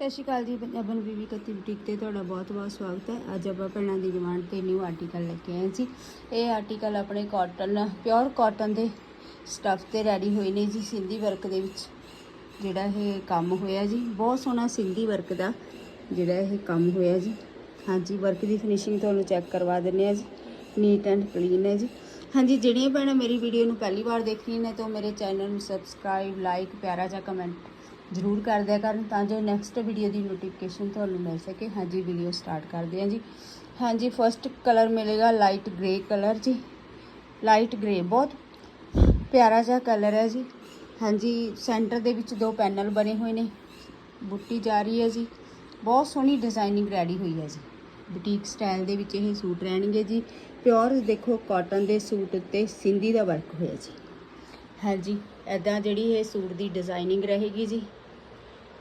ਸਤਿ ਸ਼੍ਰੀ ਅਕਾਲ ਜੀ ਪੰਜਾਬਨ ਬੀਬੀ ਕੱਤੀ ਬੁਟੀਕ ਤੇ ਤੁਹਾਡਾ ਬਹੁਤ-ਬਹੁਤ ਸਵਾਗਤ ਹੈ। ਅੱਜ ਆਪਾਂ ਭੈਣਾਂ ਦੀ ਡਿਮਾਂਡ ਤੇ ਨਿਊ ਆਰਟੀਕਲ ਲੈ ਕੇ ਆਏ ਜੀ। ਇਹ ਆਰਟੀਕਲ ਆਪਣੇ ਕਾਟਨ ਪਿਓਰ ਕਾਟਨ ਦੇ ਸਟੱਫ ਤੇ ਰੈਡੀ ਹੋਏ ਨੇ ਜੀ, ਸਿੰਧੀ ਵਰਕ ਦੇ ਵਿੱਚ। ਜਿਹੜਾ ਇਹ ਕੰਮ ਹੋਇਆ ਜੀ, ਬਹੁਤ ਸੋਹਣਾ ਸਿੰਧੀ ਵਰਕ ਦਾ ਜਿਹੜਾ ਇਹ ਕੰਮ ਹੋਇਆ ਜੀ। ਹਾਂਜੀ ਵਰਕ ਦੀ ਫਿਨਿਸ਼ਿੰਗ ਤੁਹਾਨੂੰ ਚੈੱਕ ਕਰਵਾ ਦਿੰਨੇ ਆ ਜੀ। ਨੀਟ ਐਂਡ ਕਲੀਨ ਹੈ ਜੀ। ਹਾਂਜੀ, ਜਿਹੜੀਆਂ ਭੈਣਾਂ ਮੇਰੀ ਵੀਡੀਓ ਨੂੰ ਪਹਿਲੀ ਵਾਰ ਦੇਖ ਰਹੀਆਂ ਨੇ, ਤਾਂ ਮੇਰੇ ਚੈਨਲ ਨੂੰ ਸਬਸਕ੍ਰਾਈਬ ਲਾਈਕ ਪਿਆਰਾ ਜਿਹਾ ਕਮੈਂਟ ਜ਼ਰੂਰ ਕਰ ਦਿਆ ਕਰਨ ਤਾਂ ਜੋ ਨੈਕਸਟ ਵੀਡੀਓ ਦੀ ਨੋਟੀਫਿਕੇਸ਼ਨ ਤੁਹਾਨੂੰ ਮਿਲ ਸਕੇ। ਹਾਂਜੀ ਵੀਡੀਓ ਸਟਾਰਟ ਕਰਦੇ ਹਾਂ ਜੀ। ਹਾਂਜੀ ਫਰਸਟ ਕਲਰ ਮਿਲੇਗਾ ਲਾਈਟ ਗ੍ਰੇ ਕਲਰ ਜੀ। ਲਾਈਟ ਗ੍ਰੇ ਬਹੁਤ ਪਿਆਰਾ ਜਿਹਾ ਕਲਰ ਹੈ ਜੀ। ਹਾਂਜੀ ਸੈਂਟਰ ਦੇ ਵਿੱਚ ਦੋ ਪੈਨਲ ਬਣੇ ਹੋਏ ਨੇ। ਬੁੱਟੀ ਜਾ ਰਹੀ ਹੈ ਜੀ। ਬਹੁਤ ਸੋਹਣੀ ਡਿਜ਼ਾਈਨਿੰਗ ਰੈਡੀ ਹੋਈ ਹੈ ਜੀ। ਬੁਟੀਕ ਸਟਾਈਲ ਦੇ ਵਿੱਚ ਇਹ ਸੂਟ ਰਹਿਣਗੇ ਜੀ। ਪਿਓਰ ਦੇਖੋ ਕਾਟਨ ਦੇ ਸੂਟ ਉੱਤੇ ਸਿੰਧੀ ਦਾ ਵਰਕ ਹੋਇਆ ਜੀ। ਹਾਂਜੀ ਐਦਾਂ ਜਿਹੜੀ ਇਹ ਸੂਟ ਦੀ ਡਿਜ਼ਾਈਨਿੰਗ ਰਹੇਗੀ ਜੀ।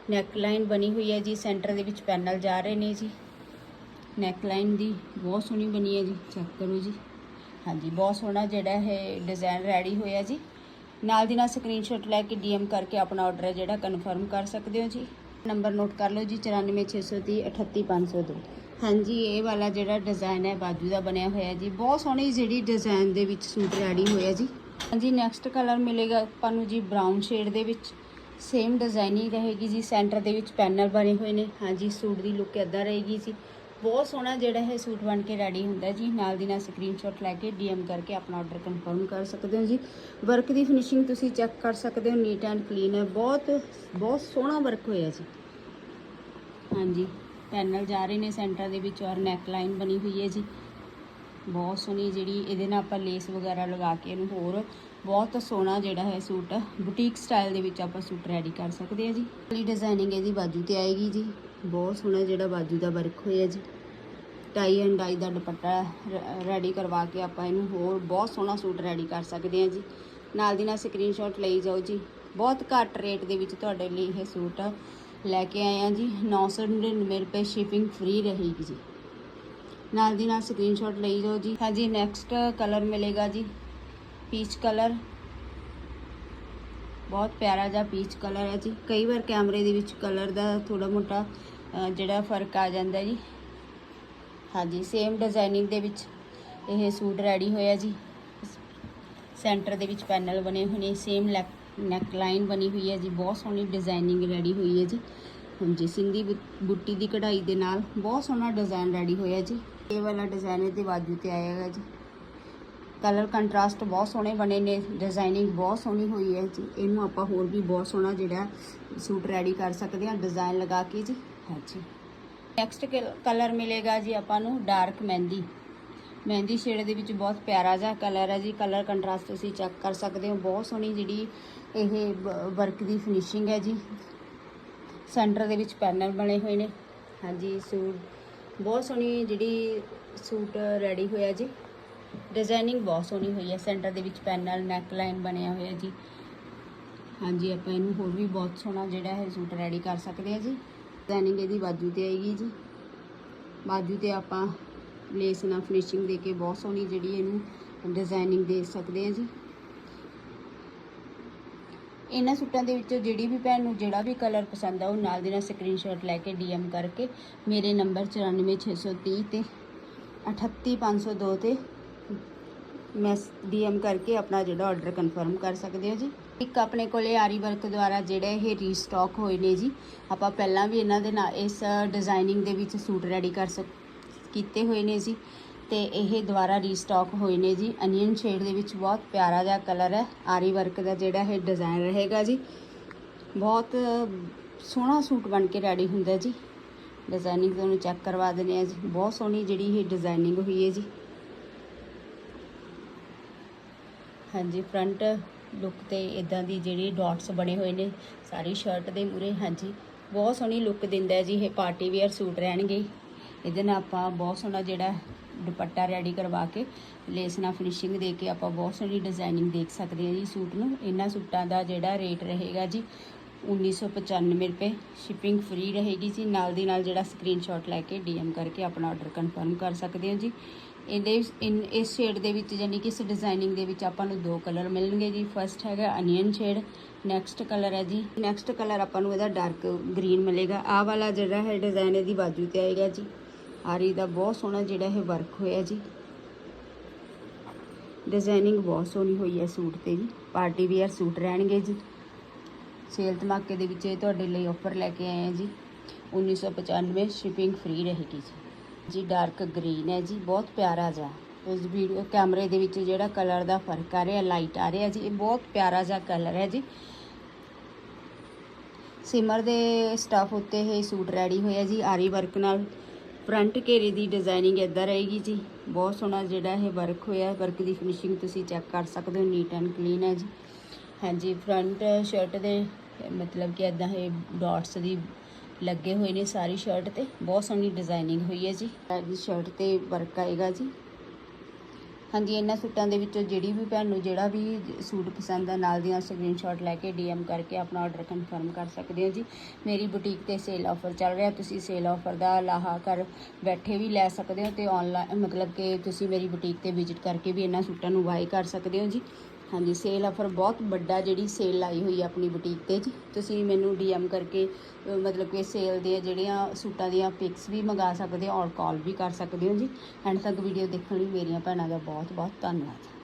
ਨੈਕ ਲਾਈਨ ਬਣੀ ਹੋਈ ਹੈ ਜੀ ਸੈਂਟਰ ਦੇ ਵਿੱਚ ਪੈਨਲ ਜਾ ਰਹੇ ਨੇ ਜੀ। ਨੈਕ ਲਾਈਨ ਦੀ ਬਹੁਤ ਸੋਹਣੀ ਬਣੀ ਹੈ ਜੀ ਚੈੱਕ ਕਰੋ ਜੀ। ਹਾਂਜੀ, ਬਹੁਤ ਸੋਹਣਾ ਜਿਹੜਾ ਇਹ ਡਿਜ਼ਾਈਨ ਰੈਡੀ ਹੋਇਆ ਜੀ। ਨਾਲ ਦੀ ਨਾਲ ਸਕਰੀਨਸ਼ਾਟ ਲੈ ਕੇ ਡੀਐਮ ਕਰਕੇ ਆਪਣਾ ਆਰਡਰ ਹੈ ਜਿਹੜਾ ਕਨਫਰਮ ਕਰ ਸਕਦੇ ਹੋ ਜੀ। ਨੰਬਰ ਨੋਟ ਕਰ ਲਓ ਜੀ 94630 38502 ਹਾਂਜੀ, ਇਹ ਵਾਲਾ ਜਿਹੜਾ ਡਿਜ਼ਾਈਨ ਹੈ, ਬਾਜੂ ਦਾ ਬਣਿਆ ਹੋਇਆ ਜੀ। ਬਹੁਤ ਸੋਹਣੀ ਜਿਹੜੀ ਡਿਜ਼ਾਈਨ ਦੇ ਵਿੱਚ ਸੂਟ ਰੈਡੀ ਹੋਇਆ ਜੀ। ਹਾਂਜੀ ਨੈਕਸਟ ਕਲਰ ਮਿਲੇਗਾ ਆਪਾਂ ਨੂੰ ਜੀ ਬਰਾਊਨ ਸ਼ੇਡ ਦੇ ਵਿੱਚ। ਸੇਮ ਡਿਜ਼ਾਈਨਿੰਗ ਰਹੇਗੀ ਜੀ ਸੈਂਟਰ ਦੇ ਵਿੱਚ ਪੈਨਲ ਬਣੇ ਹੋਏ ਨੇ। ਹਾਂਜੀ ਸੂਟ ਦੀ ਲੁੱਕ ਇਦਾਂ ਰਹੇਗੀ ਜੀ। ਬਹੁਤ ਸੋਹਣਾ ਜਿਹੜਾ ਹੈ ਸੂਟ ਬਣ ਕੇ ਰੈਡੀ ਹੁੰਦਾ ਜੀ। ਨਾਲ ਦੀ ਨਾਲ ਸਕਰੀਨਸ਼ਾਟ ਲੈ ਕੇ ਡੀਐਮ ਕਰਕੇ ਆਪਣਾ ਆਰਡਰ ਕਨਫਰਮ ਕਰ ਸਕਦੇ ਹੋ ਜੀ। ਵਰਕ ਦੀ ਫਿਨਿਸ਼ਿੰਗ ਤੁਸੀਂ ਚੈੱਕ ਕਰ ਸਕਦੇ ਹੋ ਨੀਟ ਐਂਡ ਕਲੀਨ ਹੈ। ਬਹੁਤ ਬਹੁਤ ਸੋਹਣਾ ਵਰਕ ਹੋਇਆ ਜੀ। ਹਾਂਜੀ ਪੈਨਲ ਜਾ ਰਹੇ ਨੇ ਸੈਂਟਰ ਦੇ ਵਿੱਚ ਔਰ ਨੈਕ ਲਾਈਨ ਬਣੀ ਹੋਈ ਹੈ ਜੀ। ਬਹੁਤ ਸੋਹਣੀ ਜਿਹੜੀ ਇਹਦੇ ਨਾਲ ਆਪਾਂ ਲੇਸ ਵਗੈਰਾ ਲਗਾ ਕੇ ਇਹਨੂੰ ਹੋਰ ਬਹੁਤ ਸੋਹਣਾ ਜਿਹੜਾ ਹੈ ਸੂਟ ਬੁਟੀਕ ਸਟਾਈਲ ਦੇ ਵਿੱਚ ਆਪਾਂ ਸੂਟ ਰੈਡੀ ਕਰ ਸਕਦੇ ਹਾਂ ਜੀ। ਵਾਲੀ ਡਿਜ਼ਾਈਨਿੰਗ ਇਹਦੀ ਬਾਜੂ ਤੇ ਆਏਗੀ ਜੀ। ਬਹੁਤ ਸੋਹਣਾ ਜਿਹੜਾ ਬਾਜੂ ਦਾ ਵਰਕ ਹੋਇਆ ਜੀ। ਟਾਈ ਐਂਡ ਡਾਈ ਦਾ ਦੁਪੱਟਾ ਰੈਡੀ ਕਰਵਾ ਕੇ ਆਪਾਂ ਇਹਨੂੰ ਹੋਰ ਬਹੁਤ ਸੋਹਣਾ ਸੂਟ ਰੈਡੀ ਕਰ ਸਕਦੇ ਹਾਂ ਜੀ। ਨਾਲ ਦੀ ਨਾਲ ਸਕਰੀਨਸ਼ਾਟ ਲਈ ਜਾਓ ਜੀ। ਬਹੁਤ ਘੱਟ ਰੇਟ ਦੇ ਵਿੱਚ ਤੁਹਾਡੇ ਲਈ ਇਹ ਸੂਟ ਲੈ ਕੇ ਆਏ ਆ ਜੀ। 999 ਰੁਪਏ ਸ਼ਿਪਿੰਗ ਫ੍ਰੀ ਰਹੇਗੀ ਜੀ। ਨਾਲ ਦੀ ਨਾਲ ਸਕਰੀਨਸ਼ਾਟ ਲਈ ਜਾਓ ਜੀ। ਹਾਂਜੀ ਨੈਕਸਟ ਕਲਰ ਮਿਲੇਗਾ ਜੀ। ਪੀਚ ਕਲਰ ਬਹੁਤ ਪਿਆਰਾ ਜਿਹਾ ਪੀਚ ਕਲਰ ਹੈ ਜੀ। ਕਈ ਵਾਰ ਕੈਮਰੇ ਦੇ ਵਿੱਚ ਕਲਰ ਦਾ ਥੋੜਾ ਮੋਟਾ ਜਿਹੜਾ ਫ਼ਰਕ ਆ ਜਾਂਦਾ ਜੀ। ਹਾਂਜੀ ਸੇਮ ਡਿਜ਼ਾਈਨਿੰਗ ਦੇ ਵਿੱਚ ਇਹ ਸੂਟ ਰੈਡੀ ਹੋਇਆ ਜੀ। ਸੈਂਟਰ ਦੇ ਵਿੱਚ ਪੈਨਲ ਬਣੇ ਹੋਏ ਨੇ। ਸੇਮ ਨੈਕ ਲਾਈਨ ਬਣੀ ਹੋਈ ਹੈ ਜੀ। ਬਹੁਤ ਸੋਹਣੀ ਡਿਜ਼ਾਈਨਿੰਗ ਰੈਡੀ ਹੋਈ ਹੈ ਜੀ। ਹਾਂਜੀ ਸਿੰਧੀ ਬੁ- ਬੁੱਟੀ ਦੀ ਕਢਾਈ ਦੇ ਨਾਲ ਬਹੁਤ ਸੋਹਣਾ ਡਿਜ਼ਾਈਨ ਰੈਡੀ ਹੋਇਆ ਜੀ। ਇਹ ਵਾਲਾ ਡਿਜ਼ਾਈਨ ਇਹਦੇ ਬਾਜੂ ਤੇ ਆਏਗਾ ਜੀ। ਕਲਰ ਕੰਟਰਾਸਟ ਬਹੁਤ ਸੋਹਣੇ ਬਣੇ ਨੇ ਡਿਜ਼ਾਈਨਿੰਗ ਬਹੁਤ ਸੋਹਣੀ ਹੋਈ ਹੈ ਜੀ। ਇਹਨੂੰ ਆਪਾਂ ਹੋਰ ਵੀ ਬਹੁਤ ਸੋਹਣਾ ਜਿਹੜਾ ਸੂਟ ਰੈਡੀ ਕਰ ਸਕਦੇ ਹਾਂ ਡਿਜ਼ਾਈਨ ਲਗਾ ਕੇ ਜੀ। ਹਾਂਜੀ ਨੈਕਸਟ ਕਲਰ ਮਿਲੇਗਾ ਜੀ ਆਪਾਂ ਨੂੰ ਡਾਰਕ ਮਹਿੰਦੀ। ਮਹਿੰਦੀ ਸ਼ੇਡ ਦੇ ਵਿੱਚ ਬਹੁਤ ਪਿਆਰਾ ਜਿਹਾ ਕਲਰ ਹੈ ਜੀ। ਕਲਰ ਕੰਟਰਾਸਟ ਤੁਸੀਂ ਚੈੱਕ ਕਰ ਸਕਦੇ ਹੋ। ਬਹੁਤ ਸੋਹਣੀ ਜਿਹੜੀ ਇਹ ਵਰਕ ਦੀ ਫਿਨਿਸ਼ਿੰਗ ਹੈ ਜੀ। ਸੈਂਟਰ ਦੇ ਵਿੱਚ ਪੈਨਲ ਬਣੇ ਹੋਏ ਨੇ। ਹਾਂਜੀ ਸੂਟ ਬਹੁਤ ਸੋਹਣੀ ਜਿਹੜੀ ਸੂਟ ਰੈਡੀ ਹੋਇਆ ਜੀ। ਡਿਜ਼ਾਈਨਿੰਗ ਬਹੁਤ ਸੋਹਣੀ ਹੋਈ ਹੈ। ਸੈਂਟਰ ਦੇ ਵਿੱਚ ਪੈਨਲ ਨੈਕ ਲਾਈਨ ਬਣਿਆ ਹੋਇਆ ਜੀ। ਹਾਂਜੀ, ਆਪਾਂ ਇਹਨੂੰ ਹੋਰ ਵੀ ਬਹੁਤ ਸੋਹਣਾ ਜਿਹੜਾ ਹੈ ਸੂਟ ਰੈਡੀ ਕਰ ਸਕਦੇ ਹਾਂ ਜੀ। ਡਿਜ਼ਾਈਨਿੰਗ ਇਹਦੀ ਬਾਜੂ ਤੇ ਆਏਗੀ ਜੀ। ਬਾਜੂ ਤੇ ਆਪਾਂ ਲੇਸ ਨਾਲ ਫਿਨਿਸ਼ਿੰਗ ਦੇ ਕੇ ਬਹੁਤ ਸੋਹਣੀ ਜਿਹੜੀ ਇਹਨੂੰ ਡਿਜ਼ਾਈਨਿੰਗ ਦੇ ਸਕਦੇ ਹਾਂ ਜੀ। ਇਹਨਾਂ ਸੂਟਾਂ ਦੇ ਵਿੱਚੋਂ ਜਿਹੜੀ ਵੀ ਭੈਣ ਨੂੰ ਜਿਹੜਾ ਵੀ ਕਲਰ ਪਸੰਦ ਆ, ਉਹ ਨਾਲ ਦੀ ਨਾਲ ਸਕਰੀਨਸ਼ਾਟ ਲੈ ਕੇ ਡੀਐਮ ਕਰਕੇ ਮੇਰੇ ਨੰਬਰ 94630 ਤੇ 38502 ਤੇ ਮੈਸ ਡੀਐਮ ਕਰਕੇ ਆਪਣਾ ਜਿਹੜਾ ਆਰਡਰ ਕਨਫਰਮ ਕਰ ਸਕਦੇ ਹੋ ਜੀ। ਇੱਕ ਆਪਣੇ ਕੋਲੇ ਆਰੀ ਵਰਕ ਦੁਆਰਾ ਜਿਹੜਾ ਇਹ ਰੀਸਟਾਕ ਹੋਏ ਨੇ ਜੀ, ਆਪਾਂ ਪਹਿਲਾਂ ਵੀ ਇਹਨਾਂ ਦੇ ਨਾਲ ਇਸ ਡਿਜ਼ਾਈਨਿੰਗ ਦੇ ਵਿੱਚ ਸੂਟ ਰੈਡੀ ਕਰ ਸਕ, ਕੀਤੇ ਹੋਏ ਨੇ ਜੀ। ਤੇ ਇਹ ਦੁਬਾਰਾ ਰੀਸਟਾਕ ਹੋਏ ਨੇ ਜੀ। ਅਨੀਅਨ ਸ਼ੇਡ ਦੇ ਵਿੱਚ ਬਹੁਤ ਪਿਆਰਾ ਜਿਹਾ ਕਲਰ ਹੈ। ਆਰੀ ਵਰਕ ਦਾ ਜਿਹੜਾ ਇਹ ਡਿਜ਼ਾਈਨ ਰਹੇਗਾ ਜੀ। ਬਹੁਤ ਸੋਹਣਾ ਸੂਟ ਬਣ ਕੇ ਰੈਡੀ ਹੁੰਦਾ ਜੀ। ਡਿਜ਼ਾਈਨਿੰਗ ਤੁਹਾਨੂੰ ਚੈੱਕ ਕਰਵਾ ਦਿੰਦੇ ਆ ਜੀ। ਬਹੁਤ ਸੋਹਣੀ ਜਿਹੜੀ ਇਹ ਡਿਜ਼ਾਈਨਿੰਗ ਹੋਈ ਹੈ ਜੀ। ਹਾਂਜੀ ਫਰੰਟ ਲੁੱਕ ਤੇ ਇਦਾਂ ਦੀ ਜਿਹੜੀ ਡਾਟਸ ਬਣੇ ਹੋਏ ਨੇ। ਸਾਰੀ ਸ਼ਰਟ ਦੇ ਮੂਰੇ ਹਾਂਜੀ। ਬਹੁਤ ਸੋਹਣੀ ਲੁੱਕ ਦਿੰਦਾ ਜੀ ਇਹ ਪਾਰਟੀ ਵੇਅਰ ਸੂਟ ਰਹਿਣਗੇ। ਇਹਦੇ ਨਾਲ ਆਪਾਂ ਬਹੁਤ ਸੋਹਣਾ ਜਿਹੜਾ ਦੁਪੱਟਾ ਰੈਡੀ ਕਰਵਾ ਕੇ ਲੇਸ ਨਾਲ ਫਿਨਿਸ਼ਿੰਗ ਦੇ ਕੇ ਆਪਾਂ ਬਹੁਤ ਸੋਹਣੀ ਡਿਜ਼ਾਈਨਿੰਗ ਦੇਖ ਸਕਦੇ ਹਾਂ ਜੀ ਸੂਟ ਨੂੰ। ਇਹਨਾਂ ਸੂਟਾਂ ਦਾ ਜਿਹੜਾ ਰੇਟ ਰਹੇਗਾ ਜੀ 1995 ਰੁਪਏ। ਸ਼ਿਪਿੰਗ ਫ੍ਰੀ ਰਹੇਗੀ ਜੀ। ਨਾਲ ਦੀ ਨਾਲ ਜਿਹੜਾ ਸਕਰੀਨਸ਼ਾਟ ਲੈ ਕੇ ਡੀਐਮ ਕਰਕੇ ਆਪਣਾ ਆਰਡਰ ਕਨਫਰਮ ਕਰ ਸਕਦੇ ਹੋ ਜੀ। ਇਹਦੇ ਇਨ, ਇਸ ਸ਼ੇਡ ਦੇ ਵਿੱਚ ਯਾਨੀ ਕਿ ਇਸ ਡਿਜ਼ਾਈਨਿੰਗ ਦੇ ਵਿੱਚ ਆਪਾਂ ਨੂੰ ਦੋ ਕਲਰ ਮਿਲਣਗੇ ਜੀ। ਫਰਸਟ ਹੈਗਾ ਅਨੀਅਨ ਸ਼ੇਡ ਨੈਕਸਟ ਕਲਰ ਹੈ ਜੀ। ਨੈਕਸਟ ਕਲਰ ਆਪਾਂ ਨੂੰ ਇਹਦਾ ਡਾਰਕ ਗ੍ਰੀਨ ਮਿਲੇਗਾ। ਆਹ ਵਾਲਾ ਜਿਹੜਾ ਹੈ ਡਿਜ਼ਾਈਨ ਇਹਦੀ ਬਾਜੂ ਤੇ ਆਏਗਾ ਜੀ। ਆਰੀ ਦਾ ਬਹੁਤ ਸੋਹਣਾ ਜਿਹੜਾ ਇਹ ਵਰਕ ਹੋਇਆ ਜੀ। ਡਿਜ਼ਾਈਨਿੰਗ ਬਹੁਤ ਸੋਹਣੀ ਹੋਈ ਹੈ ਸੂਟ ਤੇ ਜੀ। ਪਾਰਟੀ ਵੇਅਰ ਸੂਟ ਰਹਿਣਗੇ ਜੀ। ਸੇਲ ਧਮਾਕੇ ਦੇ ਵਿੱਚ ਇਹ ਤੁਹਾਡੇ ਲਈ ਆਫਰ ਲੈ ਕੇ ਆਏ ਹਾਂ ਜੀ। 1995 ਸ਼ਿਪਿੰਗ ਫ੍ਰੀ ਰਹੇਗੀ ਜੀ। ਜੀ ਡਾਰਕ ਗ੍ਰੀਨ ਹੈ ਜੀ। ਬਹੁਤ ਪਿਆਰਾ ਜਿਹਾ। ਉਸ ਵੀਡੀਓ ਕੈਮਰੇ ਦੇ ਵਿੱਚ ਜਿਹੜਾ ਕਲਰ ਦਾ ਫ਼ਰਕ ਆ ਰਿਹਾ ਲਾਈਟ ਆ ਰਿਹਾ ਜੀ, ਇਹ ਬਹੁਤ ਪਿਆਰਾ ਜਿਹਾ ਕਲਰ ਹੈ ਜੀ। ਸਿਮਰ ਦੇ ਸਟਾਫ ਉੱਤੇ ਇਹ ਸੂਟ ਰੈਡੀ ਹੋਇਆ ਜੀ, ਆਰੀ ਵਰਕ ਨਾਲ। ਫਰੰਟ ਘੇਰੇ ਦੀ ਡਿਜ਼ਾਈਨਿੰਗ ਇੱਦਾਂ ਰਹੇਗੀ ਜੀ। ਬਹੁਤ ਸੋਹਣਾ ਜਿਹੜਾ ਇਹ ਵਰਕ ਹੋਇਆ। ਵਰਕ ਦੀ ਫਿਨਿਸ਼ਿੰਗ ਤੁਸੀਂ ਚੈੱਕ ਕਰ ਸਕਦੇ ਹੋ। ਨੀਟ ਐਂਡ ਕਲੀਨ ਹੈ ਜੀ। ਹਾਂਜੀ, ਫਰੰਟ ਸ਼ਰਟ ਦੇ ਮਤਲਬ ਕਿ ਇਦਾਂ ਇਹ ਡਾਟਸ ਦੀ ਲੱਗੇ ਹੋਏ ਨੇ ਸਾਰੀ ਸ਼ਰਟ ਤੇ। ਬਹੁਤ ਸੋਹਣੀ ਡਿਜ਼ਾਈਨਿੰਗ ਹੋਈ ਹੈ ਜੀ। ਇਹਦੀ ਸ਼ਰਟ ਤੇ ਵਰਕ ਆਏਗਾ ਜੀ। ਹਾਂਜੀ, ਇਹਨਾਂ ਸੂਟਾਂ ਦੇ ਵਿੱਚੋਂ ਜਿਹੜੀ ਵੀ ਭੈਣ ਨੂੰ ਜਿਹੜਾ ਵੀ ਸੂਟ ਪਸੰਦ ਆ, ਨਾਲ ਦੀਆਂ ਸਕਰੀਨਸ਼ਾਟ ਲੈ ਕੇ ਡੀਐਮ ਕਰਕੇ ਆਪਣਾ ਆਰਡਰ ਕਨਫਰਮ ਕਰ ਸਕਦੇ ਹੋ ਜੀ। ਮੇਰੀ ਬੁਟੀਕ ਤੇ ਸੇਲ ਆਫਰ ਚੱਲ ਰਿਹਾ, ਤੁਸੀਂ ਸੇਲ ਆਫਰ ਦਾ ਲਾਹਾ ਕਰ ਬੈਠੇ ਵੀ ਲੈ ਸਕਦੇ ਹੋ ਤੇ ਆਨਲਾਈਨ ਮਤਲਬ ਕਿ ਤੁਸੀਂ ਮੇਰੀ ਬੁਟੀਕ ਤੇ ਵਿਜ਼ਿਟ ਕਰਕੇ ਵੀ ਇਹਨਾਂ ਸੂਟਾਂ ਨੂੰ ਬਾਈ ਕਰ ਸਕਦੇ ਹੋ ਜੀ। ਹਾਂਜੀ ਸੇਲ ਆਫਰ ਬਹੁਤ ਵੱਡਾ ਜਿਹੜੀ ਸੇਲ ਲਾਈ ਹੋਈ ਹੈ ਆਪਣੀ ਬੁਟੀਕ ਤੇ ਜੀ। ਤੁਸੀਂ ਮੈਨੂੰ ਡੀਐਮ ਕਰਕੇ ਮਤਲਬ ਕਿ ਸੇਲ ਦੇ ਜਿਹੜੀਆਂ ਸੂਟਾਂ ਦੀਆਂ ਪਿਕਸ ਵੀ ਮੰਗਾ ਸਕਦੇ ਹੋ ਔਰ ਕਾਲ ਵੀ ਕਰ ਸਕਦੇ ਹੋ ਜੀ। ਐਂਡ ਤੱਕ ਵੀਡੀਓ ਦੇਖਣ ਲਈ ਮੇਰੀਆਂ ਭੈਣਾਂ ਦਾ ਬਹੁਤ ਬਹੁਤ ਧੰਨਵਾਦ।